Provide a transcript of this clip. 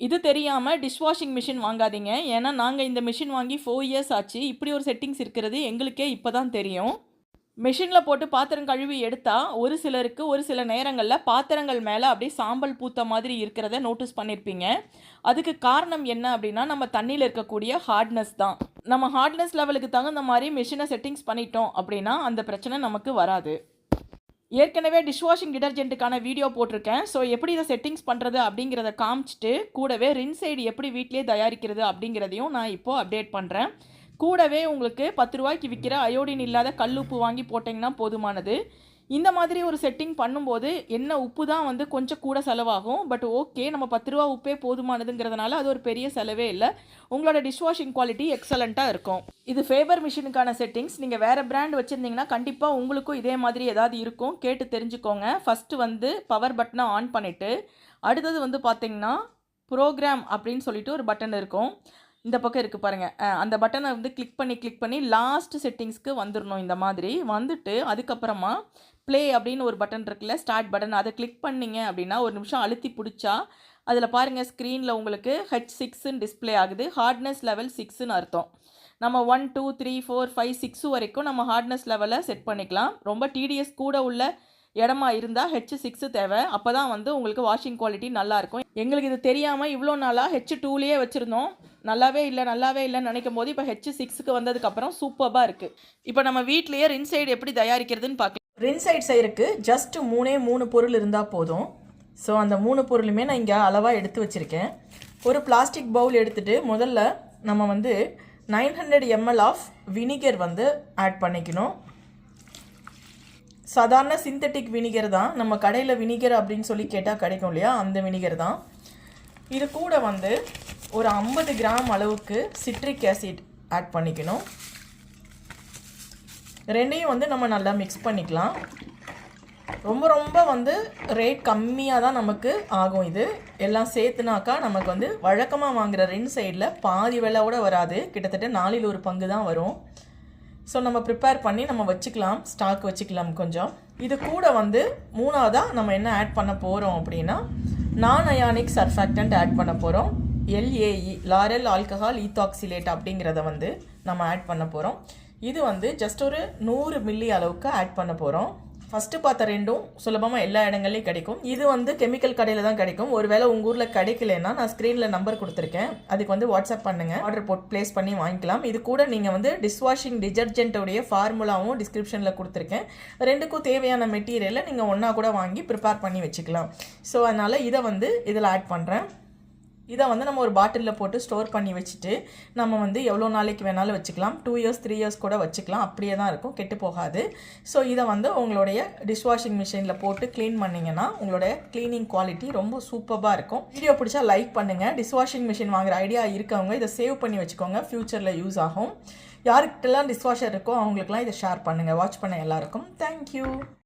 இது தெரியாமல் dishwashing machine வாங்காதீங்க. ஏன்னா நாங்கள் இந்த மிஷின் வாங்கி ஃபோர் இயர்ஸ் ஆச்சு. இப்படி ஒரு செட்டிங்ஸ் இருக்கிறது எங்களுக்கே இப்போ தான் தெரியும் மிஷினில் போட்டு பாத்திரம் கழுவி எடுத்தால் ஒரு சிலருக்கு ஒரு சில நேரங்களில் பாத்திரங்கள் மேலே அப்படியே சாம்பல் பூத்த மாதிரி இருக்கிறத நோட்டீஸ் பண்ணியிருப்பீங்க அதுக்கு காரணம் என்ன அப்படின்னா நம்ம தண்ணியில் இருக்கக்கூடிய ஹார்ட்னஸ் தான். நம்ம ஹார்ட்னஸ் லெவலுக்கு தகுந்த மாதிரி மிஷினை செட்டிங்ஸ் பண்ணிட்டோம் அப்படின்னா அந்த பிரச்சனை நமக்கு வராது. ஏற்கனவே டிஷ்வாஷிங் டிடர்ஜென்ட்டுக்கான வீடியோ போட்டிருக்கேன். ஸோ எப்படி இதை செட்டிங்ஸ் பண்ணுறது அப்படிங்கிறத காமிச்சிட்டு கூடவே ரின்சைடு எப்படி வீட்டிலே தயாரிக்கிறது அப்படிங்கிறதையும் நான் இப்போது அப்டேட் பண்ணுறேன் கூடவே உங்களுக்கு பத்து ரூபாய்க்கு விற்கிற அயோடின் இல்லாத கல் உப்பு வாங்கி போட்டிங்கன்னா போதுமானது. இந்த மாதிரி ஒரு செட்டிங் பண்ணும்போது என்ன உப்பு தான் வந்து கொஞ்சம் கூட செலவாகும். பட் ஓகே நம்ம பத்து ரூபா உப்பே போதுமானதுங்கிறதுனால அது ஒரு பெரிய செலவே இல்லை. உங்களோட டிஷ்வாஷிங் குவாலிட்டி எக்ஸலண்ட்டாக இருக்கும். இது ஃபேபர் மிஷினுக்கான செட்டிங்ஸ் நீங்கள் வேறு பிராண்ட் வச்சுருந்தீங்கன்னா கண்டிப்பாக உங்களுக்கும் இதே மாதிரி ஏதாவது இருக்கும். கேட்டு தெரிஞ்சுக்கோங்க. ஃபஸ்ட்டு வந்து பவர் பட்டனை ஆன் பண்ணிவிட்டு அடுத்தது வந்து பார்த்தீங்கன்னா ப்ரோக்ராம் அப்படின்னு சொல்லிட்டு ஒரு பட்டன் இருக்கும். இந்த பக்கம் இருக்குது பாருங்கள் அந்த பட்டனை வந்து கிளிக் பண்ணி கிளிக் பண்ணி லாஸ்ட் செட்டிங்ஸ்க்கு வந்துடணும் இந்த மாதிரி. வந்துட்டு அதுக்கப்புறமா ப்ளே அப்படின்னு ஒரு பட்டன் இருக்குல்ல ஸ்டார்ட் பட்டன் அதை கிளிக் பண்ணீங்க அப்படின்னா ஒரு நிமிஷம் அழுத்தி பிடிச்சா அதில் பாருங்கள் ஸ்க்ரீனில் உங்களுக்கு ஹெச் சிக்ஸுன்னு டிஸ்ப்ளே ஆகுது. ஹார்ட்னஸ் லெவல் சிக்ஸுன்னு அர்த்தம். நம்ம one two three four five six வரைக்கும் நம்ம ஹார்ட்னஸ் லெவலை செட் பண்ணிக்கலாம். ரொம்ப டிடிஎஸ் கூட உள்ள இடமா இருந்தால் ஹெச் சிக்ஸு தேவை. அப்போ தான் வந்து உங்களுக்கு வாஷிங் குவாலிட்டி நல்லாயிருக்கும் எங்களுக்கு இது தெரியாமல் இவ்வளோ நாளாக ஹெச் டூலேயே வச்சுருந்தோம். நல்லாவே இல்லை நல்லாவே இல்லைன்னு நினைக்கும் போது இப்போ ஹெச் சிக்ஸுக்கு வந்ததுக்கப்புறம் சூப்பராக இருக்குது இப்போ நம்ம வீட்லேயே ரின்சைடு எப்படி தயாரிக்கிறதுன்னு பார்க்கலாம் ரின்சைட் செய்கிறதுக்கு ஜஸ்ட் மூணே மூணு பொருள் இருந்தால் போதும். ஸோ அந்த மூணு பொருளுமே நான் இங்கே அளவாக எடுத்து வச்சுருக்கேன். ஒரு பிளாஸ்டிக் பவுல் எடுத்துகிட்டு முதல்ல நம்ம வந்து nine hundred ML of vinegar வந்து ஆட் பண்ணிக்கணும். சாதாரண சிந்தட்டிக் வினிகர் தான். நம்ம கடையில் வினிகர் அப்படின்னு சொல்லி கேட்டால் கிடைக்கும் இல்லையா? அந்த வினிகர் தான். இது கூட வந்து ஒரு ஐம்பது கிராம் அளவுக்கு சிட்ரிக் ஆசிட் ஆட் பண்ணிக்கணும். ரெண்டையும் வந்து நம்ம நல்லா மிக்ஸ் பண்ணிக்கலாம். ரொம்ப ரொம்ப வந்து ரேட் கம்மியாக தான் நமக்கு ஆகும் இது. எல்லாம் சேர்த்துனாக்கா நமக்கு வந்து வழக்கமாக வாங்குகிற ரெண்டு சைடில் பாதி விலையோட வராது. கிட்டத்தட்ட நாலில் ஒரு பங்கு தான் வரும். ஸோ நம்ம ப்ரிப்பேர் பண்ணி நம்ம வச்சுக்கலாம். ஸ்டாக் வச்சுக்கலாம் கொஞ்சம். இது கூட வந்து மூணாவதாக நம்ம என்ன ஆட் பண்ண போகிறோம் அப்படின்னா நான் அயானிக் சர்ஃபாக்டன்ட் ஆட் பண்ண போகிறோம் எல்ஏஇ லாரல் ஆல்கஹால் ஈத்தாக்சிலேட் அப்படிங்கிறத வந்து நம்ம ஆட் பண்ண போகிறோம் இது வந்து ஜஸ்ட் ஒரு நூறு மில்லி அளவுக்கு ஆட் பண்ண போகிறோம் ஃபஸ்ட்டு பார்த்த ரெண்டும் சுலபமாக எல்லா இடங்கள்லையும் கிடைக்கும். இது வந்து கெமிக்கல் கடையில் தான் கிடைக்கும். ஒருவேளை உங்கள் ஊரில் கிடைக்கலன்னா நான் ஸ்க்ரீனில் நம்பர் கொடுத்துருக்கேன். அதுக்கு வந்து வாட்ஸ்அப் பண்ணுங்கள் ஆர்டர் போட் ப்ளேஸ் பண்ணி வாங்கிக்கலாம். இது கூட நீங்கள் வந்து டிஷ்வாஷிங் டிடர்ஜென்ட்டோடைய ஃபார்முலாவும் டிஸ்கிரிப்ஷனில் கொடுத்துருக்கேன். ரெண்டுக்கும் தேவையான மெட்டீரியலை நீங்கள் ஒன்றா கூட வாங்கி ப்ரிப்பேர் பண்ணி வச்சுக்கலாம். ஸோ அதனால் இதை வந்து இதில் ஆட் பண்ணுறேன் இதை வந்து நம்ம ஒரு பாட்டிலில் போட்டு ஸ்டோர் பண்ணி வச்சுட்டு நம்ம வந்து எவ்வளோ நாளைக்கு வேணாலும் வச்சுக்கலாம். டூ இயர்ஸ் த்ரீ இயர்ஸ் கூட வச்சுக்கலாம். அப்படியே தான் இருக்கும். கெட்டு போகாது. ஸோ இதை வந்து உங்களுடைய டிஷ்வாஷிங் மிஷினில் போட்டு க்ளீன் பண்ணிங்கன்னா உங்களுடைய க்ளீனிங் குவாலிட்டி ரொம்ப சூப்பராக இருக்கும். வீடியோ பிடிச்சா லைக் பண்ணுங்கள் டிஷ்வாஷிங் மிஷின் வாங்குற ஐடியா இருக்கவங்க இதை சேவ் பண்ணி வச்சுக்கோங்க. ஃப்யூச்சரில் யூஸ் ஆகும். யாருக்கிட்டலாம் டிஷ்வாஷர் இருக்கோ அவங்களுக்குலாம் இதை ஷேர் பண்ணுங்கள் வாட்ச் பண்ண எல்லாருக்கும். தேங்க்யூ